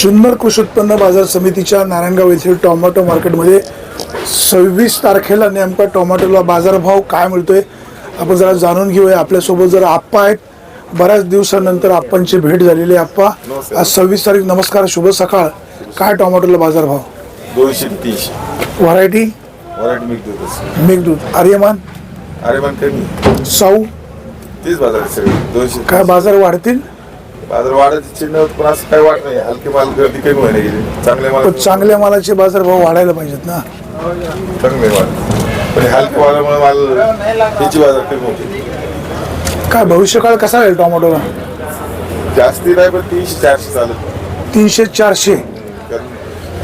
जुन्नर कृषी उत्पन्न बाजार समितीच्या नारायणगाव येथील टोमॅटो मार्केटमध्ये सव्वीस तारखेला नेमका टोमॅटोला बाजारभाव काय मिळतोय? आपण जरा जाणून घेऊया. आपल्यासोबत जरा आप्पा आहेत बऱ्याच दिवसानंतर आप्पांची भेट झालेली आहे. आप्पा आज सव्वीस तारीख. नमस्कार शुभ सकाळ. काय टोमॅटोला बाजारभाव? दोनशे ते तीनशे. व्हरायटी? तसं मेघदूत आर्यमान? पण कमी. साऊ? तेच बाजार काय बाजार वाढतील? बाजार वाढायचे चिन्ह होतं, पण असं काही वाटत नाही. हलके माल गर्दी कमी व्हायला गेली. चांगले माल पण चांगल्या मालाचे बाजारभाव वाढायला पाहिजेत ना. चांगले माल. पण हलके मालामुळे माल त्याची बाजार कमी होते. काय भविष्यकाळ कसा राहील टोमॅटोला? जास्ती नाही पण तीनशे चारशे चालत तीनशे चारशे. कारण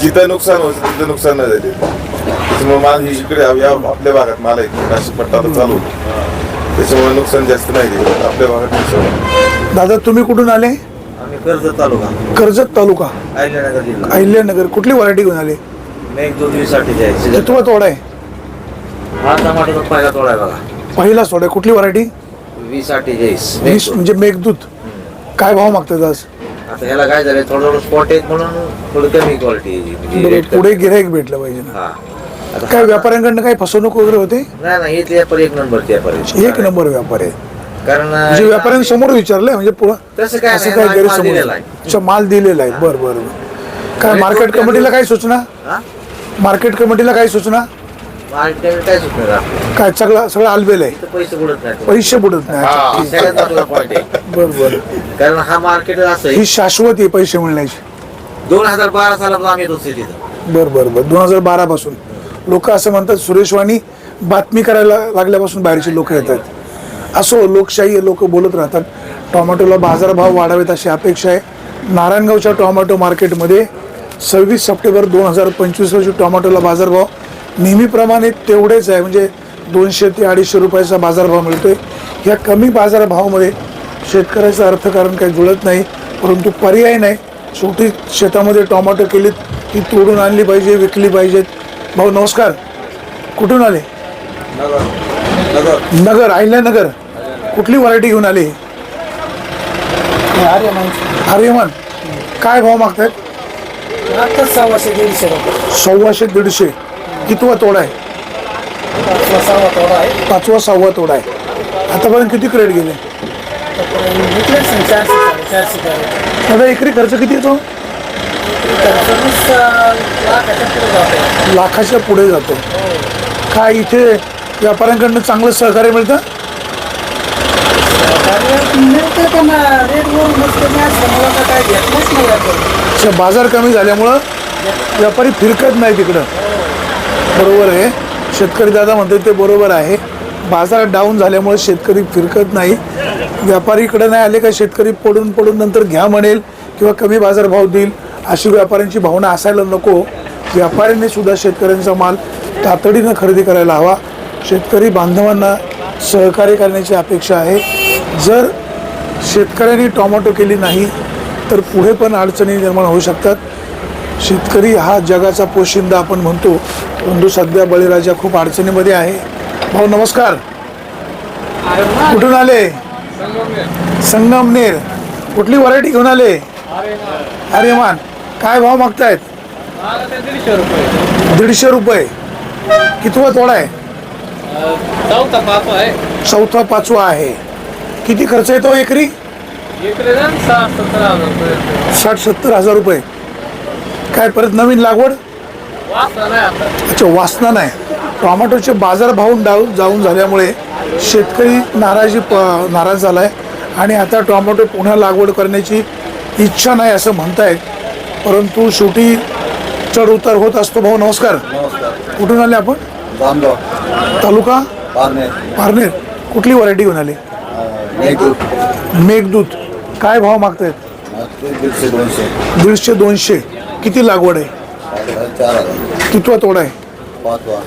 जिथं नुकसान होतं तिथं नुकसान नाही झाले. त्याच्यामुळे माल ही इकडे या आपल्या भागात माल आहे. नाशिक पट्टा आता चालू होतो. त्याच्यामुळे नुकसान जास्त नाही झालं. आपल्या भागात नुकसान. दादा तुम्ही कुठून आले? आम्ही कर्जत तालुका. कर्जत तालुका. अहिल्यानगर जिल्हा. अहिल्यानगर. कुठली व्हरायटी घेऊन आले? मेघसाठी जायचे. कितवा तोडा आहे. हा टमाटोचा पहिला तोडा आहे बघा. पहिला तोडा आहे. कुठली व्हरायटी वीस अठ्ठेचाळीस वीस म्हणजे मेघदूत. काय भाव मागतात आज? आता ह्याला काय झालं थोडं थोडं स्पॉट आहेत म्हणून थोडी कमी क्वालिटी म्हणजे rate पुढे. गिराईक भेटलं पाहिजे ना. हा. आता काय व्यापाऱ्यांकडनं काही फसवणूक वगैरे होते? नाही नाही इथले व्यापारी एक नंबर व्यापारी एक नंबर व्यापारी आहे. कारण म्हणजे व्यापाऱ्यांसमोर विचारलंय म्हणजे पुढं तसं काय असं नाही, काय माल दिलेला आहे. अच्छा माल दिलेला आहे. बरं बरं बरं. काय मार्केट कमिटीला काय सूचना? हा? मार्केट कमिटीला काय सूचना? मार्केट काय सुटणार आपलं? काय सगळं सगळं आलबेल आहे. इथं पैसे बुडत नाही. पैसे बुडत नाही. अच्छा, ठीक. सगळ्यात महत्त्वाचा पॉईंट आहे. बरं बरं. कारण हा मार्केट असं आहे. ही शाश्वत आहे पैसे मिळण्याची. दोन हजार बारा सालापासून आम्ही येतो सिटीत. बर बर बर. दोन हजार बारा पासून लोक असं म्हणतात सुरेश वाणी बातमी करायला लागल्यापासून बाहेरची लोक येतात असो लोकशाही लोक बोलत राहतात. टोमॅटोला बाजारभाव वाढावेत अशी अपेक्षा आहे. नारायणगावच्या टोमॅटो मार्केटमध्ये सव्वीस सप्टेंबर दोन हजार पंचवीस रोजी टोमॅटोला बाजारभाव नेहमीप्रमाणे तेवढेच आहे. म्हणजे दोनशे ते अडीचशे रुपयाचा बाजारभाव मिळतो आहे ह्या कमी बाजारभावामध्ये शेतकऱ्याचं अर्थकारण काही जुळत नाही परंतु पर्याय नाही. शेवटी शेतामध्ये टोमॅटो केलीत ती तोडून आणली पाहिजे विकली पाहिजेत. भाऊ नमस्कार. कुठून आले? नगर. अहिल्यानगर कुठली व्हरायटी घेऊन आली? आर्यमान. काय भाव मागतायत? आता सव्वाशे दीडशे रुपये. सव्वाशे दीडशे. कितवा तोडा आहे? पाचवा सहावा तोडा आहे. पाचवा सहावा तोडा आहे. आतापर्यंत किती क्रेड गेले? विकलेच नाही चारशे साडेचारशे कॅरेट दादा एकरी खर्च किती येतो? तर सर्विस लाखाच्या पुढे जाते. लाखाच्या पुढे जातो. काय इथे व्यापाऱ्यांकडनं चांगलं सहकार्य मिळतं? मिळतं त्यांना रेटवरून मस्त असल्यामुळं का काय घेतलंच नाही आपण अच्छा, बाजार कमी झाल्यामुळं व्यापारी फिरकत नाही तिकडं. बरोबर आहे. शेतकरी दादा म्हणते ते बरोबर आहे. बाजार डाऊन झाल्यामुळे शेतकरी फिरकत नाही. व्यापारी इकडे नाही आले का शेतकरी पडून पडून नंतर घ्या म्हणेल किंवा कमी बाजारभाव देईल अशी व्यापाऱ्यांची भावना असायला नको. व्यापाऱ्यांनी सुद्धा शेतकऱ्यांचा माल तातडीनं खरेदी करायला हवा. शेतकरी बांधवांना सहकार्य करण्याची अपेक्षा आहे. जर शेतकऱ्यांनी टोमॅटो केली नाही तर पुढे पण अडचणी निर्माण होऊ शकतात. शेतकरी हा जगाचा पोशिंदा आपण म्हणतो. परंतु सध्या बळीराजा खूप अडचणीमध्ये आहे. भाऊ नमस्कार. कुठून आले? संगमनेर. कुठली व्हरायटी घेऊन आले? अरेमान काय भाव मागतायत? दीडशे रुपये दीडशे रुपये. कितवा तोडा आहे? चौथा पाचवा आहे. चौथा पाचवा आहे. किती खर्च येतो एकरी? इकडे साठ सत्तर हजार रुपये. साठ सत्तर हजार रुपये. काय परत नवीन लागवड? वाचता नाही आता. अच्छा वासना नाही. टोमॅटोचे बाजारभाव डाऊन जाऊन झाल्यामुळे शेतकरी नाराजी प नाराज झाला आहे आणि आता टोमॅटो पुन्हा लागवड करण्याची इच्छा नाही असं म्हणतायत. परंतु शेवटी चढ उतार होत असतो भाऊ. नमस्कार. कुठून आले आपण? जामगाव तालुका? पारनेर. पारनेर. कुठली व्हरायटी घेऊन आली? मेघदूत. काय भाव मागतायत? दीडशे दोनशे. दीडशे दोनशे. किती लागवड आहे? चार हजार. कितवा तोडा आहे? पाचवा.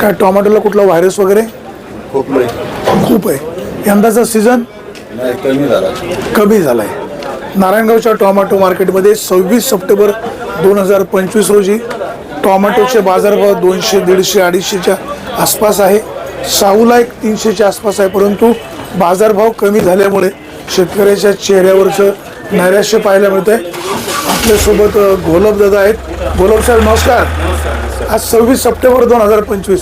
काय टोमॅटोला कुठला व्हायरस वगैरे? खूप लई खूप आहे. यंदाचा सीझन नाही कमी झाला. कमी झाला आहे नारायणगावच्या टोमॅटो मार्केटमध्ये सव्वीस सप्टेंबर दोन हजार पंचवीस रोजी टोमॅटोचे बाजारभाव दोनशे दीडशे अडीचशेच्या आसपास आहे. साऊला एक तीनशेच्या आसपास आहे परंतु बाजारभाव कमी झाल्यामुळे शेतकऱ्याच्या चेहऱ्यावरचं नैराश्य पाहायला मिळतं आहे आपल्यासोबत अ, घोलप दादा आहेत. घोलप साहेब नमस्कार. आज सव्वीस सप्टेंबर दोन हजार पंचवीस.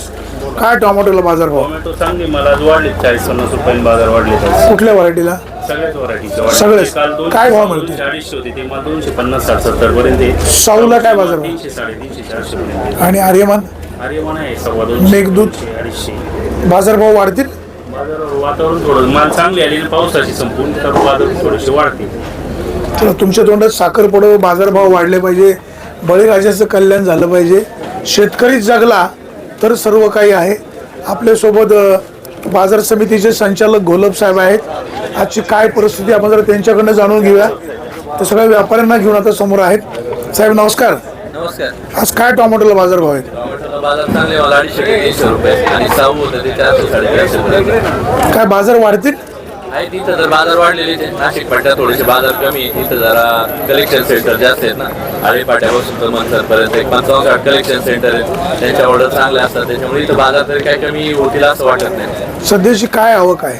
काय टोमॅटोला बाजारभाव? टोमॅटो चांगली मला आज वाढले चाळीस पन्नास रुपयांनी बाजार वाढले. कुठल्या व्हरायटीला? सगळ्याच सगळेच. काय भाव मिळते? दोनशे अडीचशे होते ते मला दोनशे पन्नास साठ सत्तर पर्यंत आहे. साऊला काय बाजार भाव? तीनशे साडेतीनशे चारशे पर्यंत आणि आर्यमान आहे सव्वा दोनशे मेघदूत? दोनशे, अडीचशे बाजारभाव वाढतील बाजारावर वातावरण थोडं माल चांगली आली पावसाची संपून तर बाजार थोडेसे वाढते तर तुमच्या तोंडात साखर पडो बाजारभाव वाढले पाहिजे बळीराजाचं कल्याण झालं पाहिजे शेतकरी जगला तर सर्व काही आहे आपल्यासोबत अ, बाजार समितीचे संचालक घोलप साहेब आहेत. आजची काय परिस्थिती आपण जरा त्यांच्याकडनं जाणून घेऊया. तर सगळ्या व्यापाऱ्यांना घेऊन आता समोर आहेत. साहेब नमस्कार. नमस्कार. आज काय टोमॅटोला आहेत बाजार चांगले मला अडीचशे ते तीनशे रुपये. आणि साऊ होतं ते चारशे साडेचारशे रुपये. काय बाजार वाढतील? आहे. तिथं जर बाजार वाढलेले ते नाशिक पाट्या थोडेसे बाजार कमी आहे तिथं जरा कलेक्शन सेंटर जास्त आहेत ना. आळेपाट्यापासून तर मंथरपर्यंत एक पंचावन्न साठ कलेक्शन सेंटर आहेत. त्यांच्या ऑर्डर चांगल्या असतात. त्याच्यामुळे इथं बाजार तरी काही कमी होतील असं वाटत नाही. सध्याची काय आवक आहे?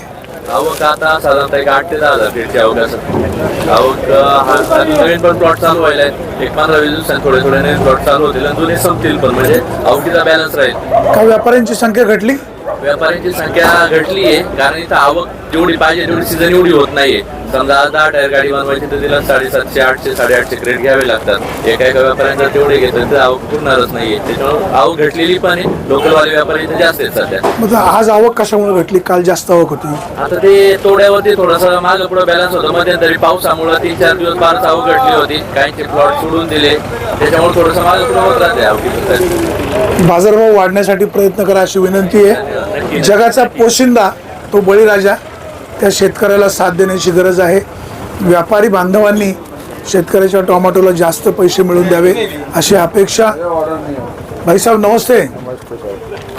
आवक आता साधारणतः एक आठ ते दहा हजार फीटची आवक असं आवक हा नवीन पण प्लॉट चालू व्हायला आहेत. एक पंधरा वीस दिवसांनी थोडे थोडे नवीन प्लॉट चालू होतील आणि जुने संपतील पण. म्हणजे आवकीचा बॅलन्स राहील. काय व्यापाऱ्यांची संख्या घटली? व्यापाऱ्यांची संख्या घटली आहे कारण इथं आवक जेवढी पाहिजे तेवढी सीझन एवढी होत नाहीये. समजा आज दहा टायर गाडी बनवायची तर तिला साडेसातशे आठशे साडेआठशे क्रेट घ्यावे लागतात. एका एका व्यापाऱ्यांचा तेवढे घेतात तर आवक पुरणारच नाहीये. त्याच्यामुळे आवक घटलेली पण आहे. लोकलवाले व्यापारी इथे जास्त आहेत सध्या. मग आज आवक कशामुळे घटली? काल जास्त आवक होती. आता ते तोड्यावरती थोडासा मागं पुढे बॅलन्स होतं. मध्यंतरी पावसामुळे तीन चार दिवस फारच आवक घटली होती. काहींचे प्लॉट सोडून दिले. त्याच्यामुळे थोडंसं मागं पुढे होत राहते आवकी बाजारभाव वाढण्यासाठी प्रयत्न करा अशी विनंती आहे. जगाचा पोशिंदा तो बळीराजा. त्या शेतकऱ्याला साथ देण्याची गरज आहे. व्यापारी बांधवांनी शेतकऱ्याच्या टोमॅटोला जास्त पैसे मिळवून द्यावे अशी अपेक्षा. भाई साहब नमस्ते.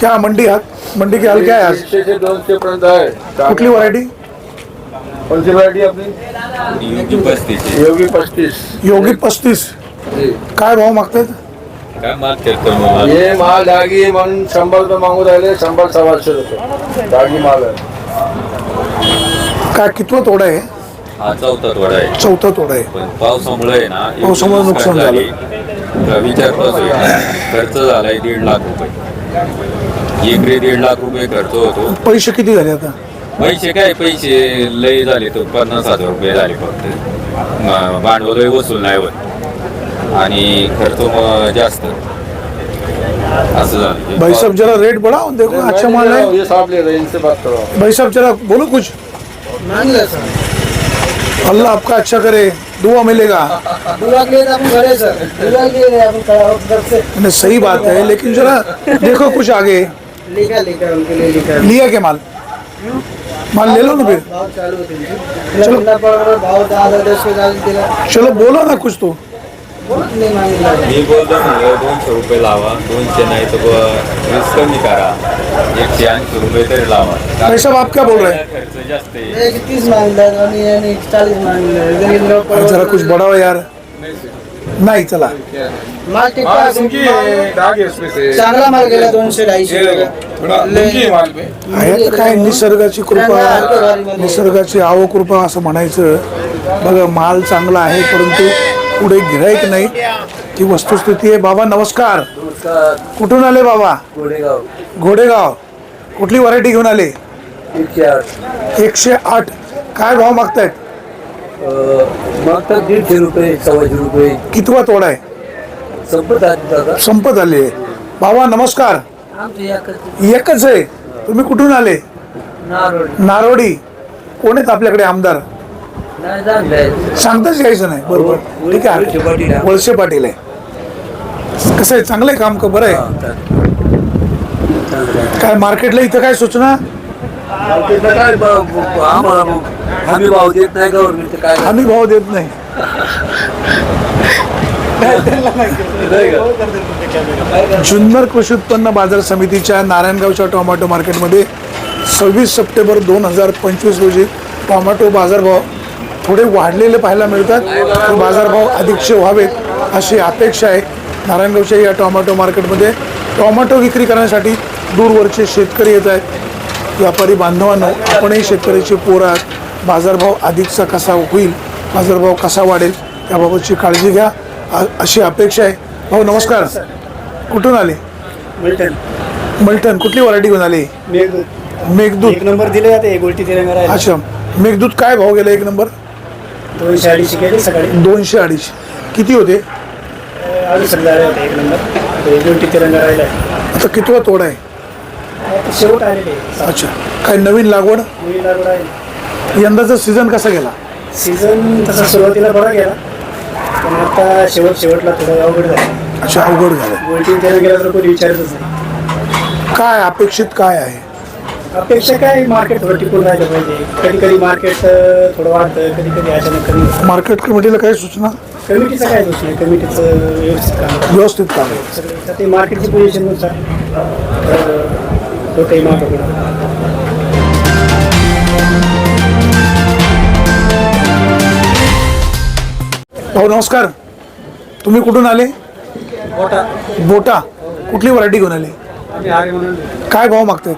क्या मंडी हात मंडी के हाल क्या है आज? कुठली व्हरायटी कोणती व्हरायटी आपली? योगी पस्तीस. योगी पस्तीस. काय भाव मागतात काय मला हे माल डागी म्हणून शंभर रुपये मागू राहिले शंभर सव्वाशे रुपये. डागी माल आहे. काय कितवं तोडा आहे? हा चौथा थोडा आहे. चौथा तोडा आहे. पण पावसामुळे आहे ना पावसामुळे नुकसान झालं. होईल खर्च झालाय दीड लाख रुपये. एकरी दीड लाख रुपये खर्च होतो. पैसे किती झाले आता? पैसे काय पैसे लय झाले तर पन्नास हजार रुपये झाले फक्त. म- भांडवलही वसूल नाही होत. आणि खर्च मग जास्त. असं झालं. भाई साहब जरा रेट बढ़ाओ देखो अच्छा माल है ये साहब ले रहे हैं इनसे बात करो भाई साहब जरा बोलो कुछ. सर। अल्लाह आपका अच्छा करे दुआ मिलेगा। दुआ के लिए तो सर। दुआ के लिए सही बात है लेकिन जरा देखो कुछ आगे। लिखा लिखा उनके लिए लिखा। लिया क्या माल? माल ले लो ना फिर। चालू को बोलो ना कुछ तो। मी बोलतो म्हणलं दोनशे रुपये लावा दोनशे नाही तर वीस कमी करा. एकशे ऐंशी रुपये तरी लावा. भाई साहब आप क्या बोल रहे हैं खर्च जास्त आहे. एक तीस जरा कुछ बढ़ाओ यार. नाही चला. माल है उसमें से. चांगला माल गेला दोनशे थोड़ा है माल आहे. काय निसर्गाची कृपा निसर्गाची आव कृपा असं म्हणायचं. बघा माल चांगला आहे परंतु पुढे गिराईक नाही. ती वस्तुस्थिती आहे. बाबा नमस्कार. कुठून आले बाबा? गोडेगाव घोडेगाव. कुठली व्हरायटी घेऊन आले? एकशे आठ. एकशे आठ. काय भाव मागतायत? मागतात दीडशे रुपये सव्वाशे रुपये. कितवा तोडा आहे? संपत आले दादा. संपत आली आहे. बाबा नमस्कार. आमचं एकच आहे. तुम्ही कुठून आले? नारोड. नारोडी. कोण आहेत आपल्याकडे आमदार? सांगताच यायचं नाही. बरोबर. ठीक आहे. वळसे पाटील आहे. कसं आहे? चांगलं आहे काम का? बरं आहे. काय मार्केटला इथं काय सूचना? हमी भाव देत नाही गव्हर्नमेंट काय आम्ही भाव देत नाही. जुन्नर कृषी उत्पन्न बाजार समितीच्या नारायणगावच्या टोमॅटो मार्केटमध्ये सव्वीस सप्टेंबर दोन हजार पंचवीस रोजी टोमॅटो बाजारभाव थोडे वाढलेले पाहायला मिळतात. ते बाजारभाव अधिकचे व्हावेत अशी अपेक्षा आहे नारायणगावच्या या टोमॅटो मार्केटमध्ये. टोमॅटो विक्री करण्यासाठी दूरवरचे शेतकरी येत आहेत. व्यापारी बांधवांनो आपणही शेतकऱ्याचे पोर आहात. बाजारभाव अधिकचा कसा होईल बाजारभाव कसा वाढेल याबाबतची काळजी घ्या. अशी अपेक्षा आहे. भाऊ नमस्कार. कुठून आले? मिल्टन. मलठण कुठली व्हरायटी घेऊन आली? मेघदूत. मेघदूत. एक नंबर दिले जाते एक अच्छा. मेघदूत काय भाव गेला एक नंबर? दोनशे अडीचशे सकाळी. दोनशे अडीचशे. किती होते? अडीच हजार होते एक नंबर. एक उलटी तिरंगा राहिला आता कितवा तोडा आहे? आता शेवट आलेले अच्छा. काय नवीन लागवड? मुली लागवड आहे. यंदाचा सीझन कसा गेला? सीझन तसा सुरुवातीला बरा गेला. पण आता शेवट शेवटला थोडं अवघड झालं. अच्छा अवघड झालं. तिरंगा गेला तर कोणी विचारतच नाही. काय अपेक्षित काय आहे? अपेक्षा काय मार्केट थोडं टिकून राहिलं पाहिजे? कधी कधी मार्केट थोडं वाढतं कधी कधी अचानक कमी होतं. मार्केट कमिटीला काय सूचना? कमिटीचं काय दोष नाही कमिटीचं व्यवस्थित काम आहे. व्यवस्थित काम आहे. सगळं तर ते मार्केटची पोझिशननुसार होतंही मार्केट भाऊ नमस्कार. तुम्ही कुठून आले? बोटा. कुठली व्हरायटी घेऊन आली? काय भाव मागतायत?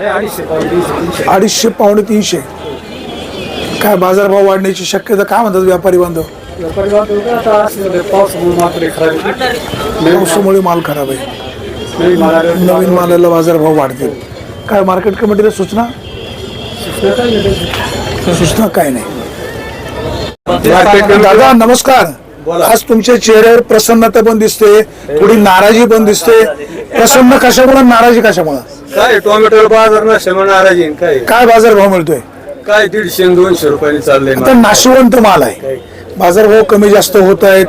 अडीचशे पावणे तीनशे काय बाजारभाव वाढण्याची शक्यता काय म्हणतात व्यापारी बांधव? पावसामुळे माल खराब आहे. नवीन मालाला बाजारभाव वाढतील. काय मार्केट कमिटीला सूचना? सूचना काय नाही. दादा नमस्कार. आज तुमच्या चेहऱ्यावर प्रसन्नता पण दिसते थोडी नाराजी पण दिसते. प्रसन्न कशामुळे? नाराजी कशामुळे? काय टोमॅटो बाजार नसल्यामुळे नाराजी आहे. काय? काय बाजारभाव मिळतोय? काय दीडशे आणि दोनशे रुपयांनी चाललंय आता नाशिवंत माल आहे. बाजारभाव कमी जास्त होत आहेत.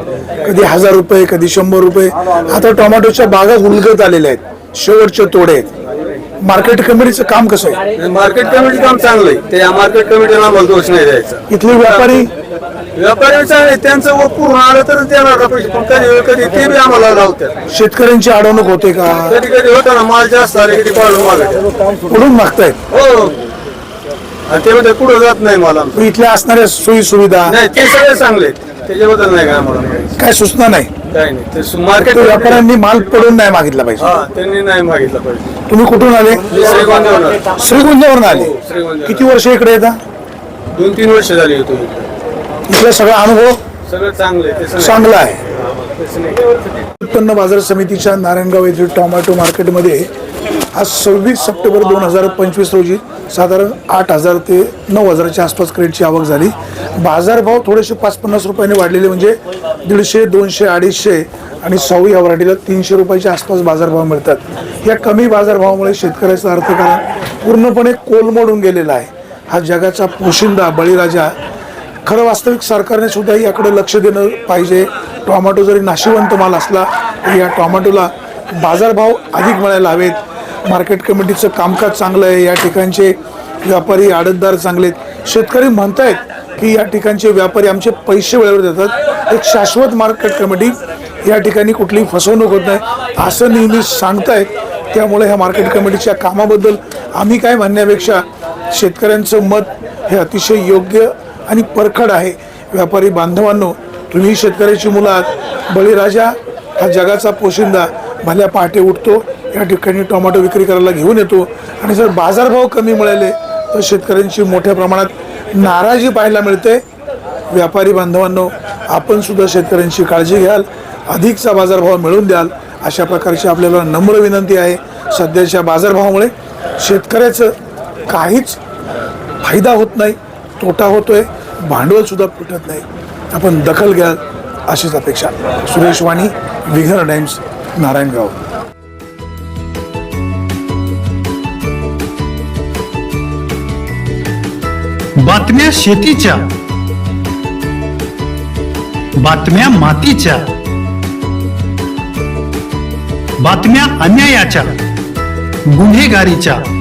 कधी हजार रुपये कधी शंभर रुपये. आता टोमॅटोच्या बागा उलगत आलेल्या आहेत. शेवटचे तोडे आहेत. मार्केट कमिटीचं काम कसं आहे? मार्केट कमिटी काम चांगलं आहे. ते मार्केट कमिटीला आम्हाला दोष नाही द्यायचा. इथले व्यापारी? व्यापारी चांगले त्यांचं व पूर्ण आलं तर देणार का पैसे पण कधी कधी ते बी आम्हाला लावतात. शेतकऱ्यांची अडवणूक होते का? कधी कधी होतं ना माल जास्त आले कधी पाडून मागत कुठून मागतायत? हो. आणि ते मध्ये पुढे जात नाही मला इथल्या असणाऱ्या सोयी सुविधा नाही ते सगळे चांगले आहेत. त्याच्याबद्दल नाही काय आम्हाला काय सूचना नाही? काही नाही. ते मार्केट तो व्यापाऱ्यांनी माल पडून नाही मागितला पाहिजे. हा त्यांनी नाही मागितलं पाहिजे. तुम्ही कुठून आले? मी श्रीगोंद्यावर श्रीगुंजावरून आले. श्रीगोंद्यावर. किती वर्ष इकडे येता? दोन तीन वर्ष झाली होतो इथला सगळा अनुभव सगळं चांगलं आहे ते चांगला आहे. उत्पन्न बाजार समितीच्या नारायणगाव येथील टोमॅटो मार्केटमध्ये आज सव्वीस सप्टेंबर दोन हजार पंचवीस रोजी साधारण आठ हजार ते नऊ हजाराच्या आसपास क्रेटची आवक झाली. बाजारभाव थोडेसे पाच पन्नास रुपयाने वाढलेले म्हणजे दीडशे दोनशे अडीचशे आणि सहावी या व्हरायटीला तीनशे रुपयाच्या आसपास बाजारभाव मिळतात. या कमी बाजारभावामुळे शेतकऱ्याचं अर्थकारण पूर्णपणे कोलमडून गेलेला आहे. हा जगाचा पोशिंदा बळीराजा खरं वास्तविक सरकारने सुद्धा याकडे लक्ष देणं पाहिजे. टॉमॅटो जरी नाशिवंत माल असला तरी या टॉमॅटोला बाजारभाव अधिक मिळायला हवेत. मार्केट कमिटीचं कामकाज चांगलं आहे. या ठिकाणचे व्यापारी आडतदार चांगले आहेत. शेतकरी म्हणतायत की या ठिकाणचे व्यापारी आमचे पैसे वेळेवर देतात. एक शाश्वत मार्केट कमिटी या ठिकाणी कुठलीही फसवणूक होत नाही. असं नेहमी सांगतायत. त्यामुळे ह्या मार्केट कमिटीच्या कामाबद्दल आम्ही काय म्हणण्यापेक्षा शेतकऱ्यांचं मत हे अतिशय योग्य आणि परखड आहे. व्यापारी बांधवांनो तुम्ही शेतकऱ्याची मुलं आहात बळीराजा हा जगाचा पोशिंदा भल्या पहाटे उठतो या ठिकाणी टोमॅटो विक्री करायला घेऊन येतो. आणि जर बाजारभाव कमी मिळाले तर शेतकऱ्यांची मोठ्या प्रमाणात नाराजी पाहायला मिळते. व्यापारी बांधवांनो आपण सुद्धा शेतकऱ्यांची काळजी घ्याल अधिकचा बाजारभाव मिळवून द्याल अशा प्रकारची आपल्याला नम्र विनंती आहे. सध्याच्या बाजारभावामुळे शेतकऱ्याचं काहीच फायदा होत नाही. तोटा होतोय भांडवल सुद्धा फुटत नाही. आपण दखल घ्याल अशीच अपेक्षा. सुरेश वाणी विघर टाइम्स नारायणगाव. बातम्या शेतीच्या. बातम्या मातीच्या. बातम्या अन्यायाच्या. गुन्हेगारीच्या.